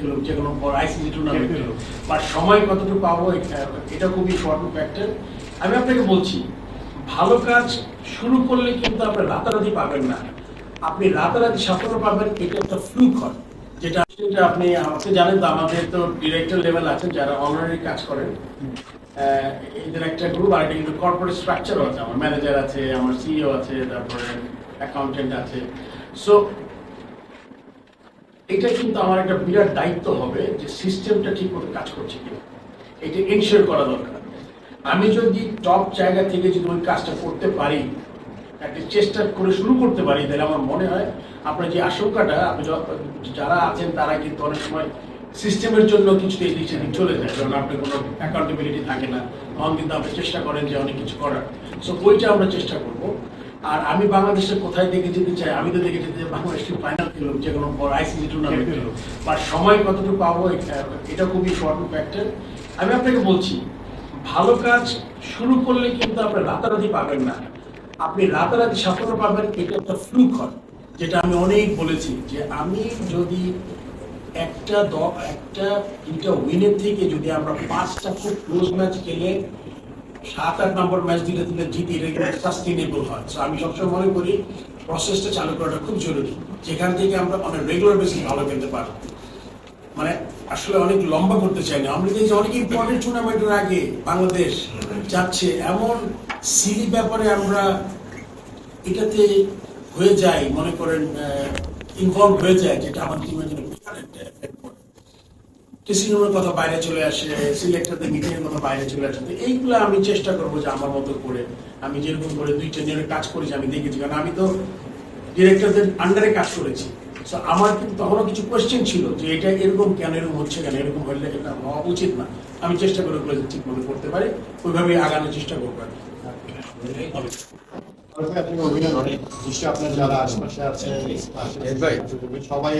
যে কোনো বড় আইসিসি টুর্নামেন্ট বা সময় কতটুকু পাবো এটা- ইম্পর্টেন্ট ফ্যাক্টর আমি আপনাকে বলছি ভালো কাজ শুরু করলে কিন্তু আপনি রাতারাতি পাবেন না। আপনি রাতারাতি সাফল্য পাবেন এটা একটা ফ্লুক হয় যেটা আপনি আমাকে জানেন তো আমাদের তো ডিরেক্টর লেভেল আছে যারা অনারি কাজ করেন। এদের একটা গ্রুপ আর কিন্তু কর্পোরেট স্ট্রাকচারও আছে। আমার ম্যানেজার আছে আমার সিইও আছে তারপরে অ্যাকাউন্টেন্ট আছে। সো এটা কিন্তু আমার একটা বিরাট দায়িত্ব হবে যে সিস্টেমটা ঠিক করে কাজ করছে কিনা। এটা এনশিওর করা দরকার। আমি যদি টপ জায়গা থেকে যদি ওই কাজটা করতে পারি, একটা চেষ্টা করে শুরু করতে পারি, তাহলে আমার মনে হয় আপনার যে আশঙ্কাটা, আপনি যারা আছেন তারা কিন্তু অনেক সময় সিস্টেমের জন্য কিছু এদিক চলে যায়, কারণ আপনার কোনো অ্যাকাউন্টেবিলিটি থাকে না। তখন কিন্তু আপনি চেষ্টা করেন যে অনেক কিছু করার। সো ওইটা আমরা চেষ্টা করব। আর আমি বাংলাদেশের কোথায় দেখে যেতে চাই আমি তো দেখে যেতে চাই বাংলাদেশের ফাইনাল খেলুক যে কোনো বড় আইসিসি টুর্নামেন্ট খেলুক। বা সময় কতটুকু পাবো এটা- খুবই ইম্পর্টেন্ট ফ্যাক্টর আমি আপনাকে বলছি ভালো কাজ শুরু করলে কিন্তু আপনি রাতারাতি পাবেন না। আপনি রাতারাতি সাফল্য পাবেন এটা একটা ফ্লুক হয়। যেটা আমি অনেক বলেছি যে আমি যদি একটা দ- একটা তিনটা উইনের থেকে যদি আমরা পাঁচটা খুব ক্লোজ ম্যাচ খেলে সাত আট নম্বর ম্যাচ দিলে দিলে জিতি সাস্টেনেবল হয়। So, আমি সবসময় মনে করি প্রসেসটা চালু করাটা খুব জরুরি। যেখান থেকে আমরা অনেক রেগুলার বেসিস ভালো খেলতে পারব। মানে আসলে অনেক লম্বা করতে চাই না। আমরা দেখছি অনেক ইম্পর্টেন্ট টুর্নামেন্টের আগে বাংলাদেশ যাচ্ছে। এমন সিলি ব্যাপারে আমরা এটাতে হয়ে যায়, মনে করেন ইনভলভ হয়ে যায়, যেটা আমার টিমের জন্য বিরাট একটা effect পড়ে। ড্রেসিং রুমের কথা বাইরে চলে আসে সিলেক্টরদের মিটিং এর কথা বাইরে চলে আসে তো এইগুলো আমি চেষ্টা করব যে আমার মতো করে আমি যেরকম করে দুই কাজ করেছি আমি দেখেছি। কারণ আমি তো ডিরেক্টরদের আন্ডারে কাজ করেছি। আমার কিন্তু তখনও কিছু কোয়েশ্চেন ছিল যে এটা এরকম কেন এরকম হচ্ছে কেন এরকম হলে এটা হওয়া উচিত না। আমি চেষ্টা করে করে ঠিক মতো করতে পারি ওইভাবে আগানোর চেষ্টা করব আপনার যারা আশেপাশে আছেন সবাই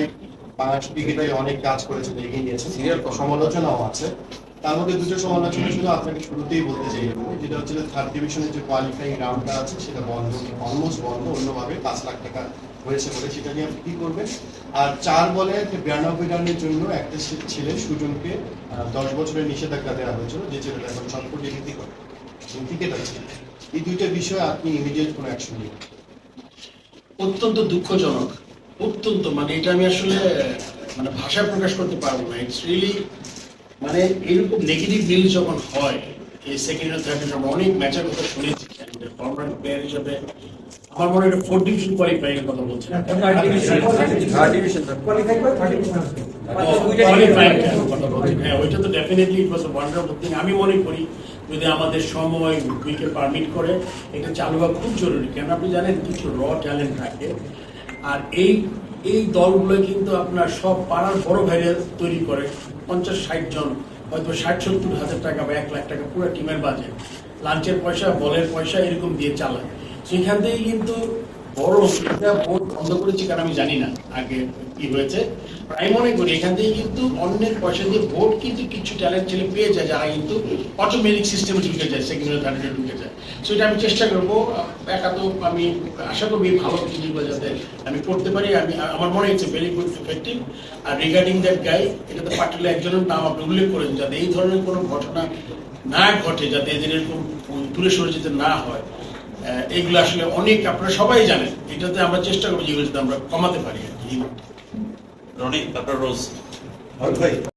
বাংলাদেশ ক্রিকেটে অনেক কাজ করেছেন এগিয়ে নিয়েছেন। সমালোচনাও আছে। তার মধ্যে দুটো সমালোচনা শুধু আপনাকে শুরুতেই বলতে চাই যেটা হচ্ছে থার্ড ডিভিশনের যে কোয়ালিফাইং রাউন্ডটা আছে সেটা বন্ধ অলমোস্ট বন্ধ অন্যভাবে পাঁচ লাখ টাকা হয়েছে বলে সেটা নিয়ে আপনি কি করবেন? আর চার বলে বিরানব্বই রানের জন্য একটা ছেলে সুজনকে আহ, দশ বছরের নিষেধাজ্ঞা দেওয়া হয়েছিল যে ছেলেটা এখন চটপটি নীতি করে ক্রিকেট আছে এই দুইটা বিষয়ে আপনি ইমিডিয়েট কোনো অ্যাকশন নিন। অত্যন্ত দুঃখজনক। অত্যন্ত মানে এটা আমি আসলে মানে ভাষায় প্রকাশ করতে পারব না। ইটস রিয়েলি মানে এরকম নেগেটিভ নিউজ যখন হয় এই সেকেন্ড আর থার্ড আমরা অনেক ম্যাচের কথা শুনেছি পারমানেন্ট প্লেয়ার হিসেবে। আমার মনে হয় ফোর্থ ডিভিশন কোয়ালিফাই এর কথা বলছেন। হ্যাঁ ওইটা তো definitely it was wonderful thing আমি মনে করি যদি আমাদের সময় উইকেট পারমিট করে এটা চালু হওয়া খুব জরুরি। কেন আপনি জানেন কিছু র ট্যালেন্ট থাকে আর এই এই দলগুলো কিন্তু আপনার সব পাড়ার বড় ভাইরা তৈরি করে। পঞ্চাশ, ষাট জন, হয়তো ষাট, সত্তর হাজার টাকা বা এক লাখ টাকা পুরো টিমের বাজেট লাঞ্চের পয়সা, বলের পয়সা এরকম দিয়ে চালায়। সেখান থেকে কিন্তু বড় অসুবিধা বন্ধ করেছি কারণ আমি জানি না। আগে কি হয়েছে। এখান থেকে কিন্তু অন্যের পয়সা দিয়ে বোর্ড কিন্তু কিছু ট্যালেন্ট ছেলে পেয়ে যায় যারা কিন্তু অটোমেটিক সিস্টেমে ঢুকে যায় ঢুকে যায়। সো এটা আমি চেষ্টা করব, একা তো আমি আশা করব ভালো যাতে আমি করতে পারি, আমি, আমার মনে হচ্ছে ভেরি গুড ইফেক্টিভ আর রিগার্ডিং দ্যাট গাই এটাতে পার্টিকুলার একজনের নাম আপনি উল্লেখ করেন, যাতে এই ধরনের কোনো ঘটনা না ঘটে, যাতে এদের এরকম দূরে সরে যেতে না হয়। এগুলো আসলে অনেক আপনারা সবাই জানেন, এটাতে আমরা চেষ্টা করব যেগুলো আমরা কমাতে পারি আর কি। ನೋಡಿ ಡಾಕ್ಟರ್ ರೋಸ್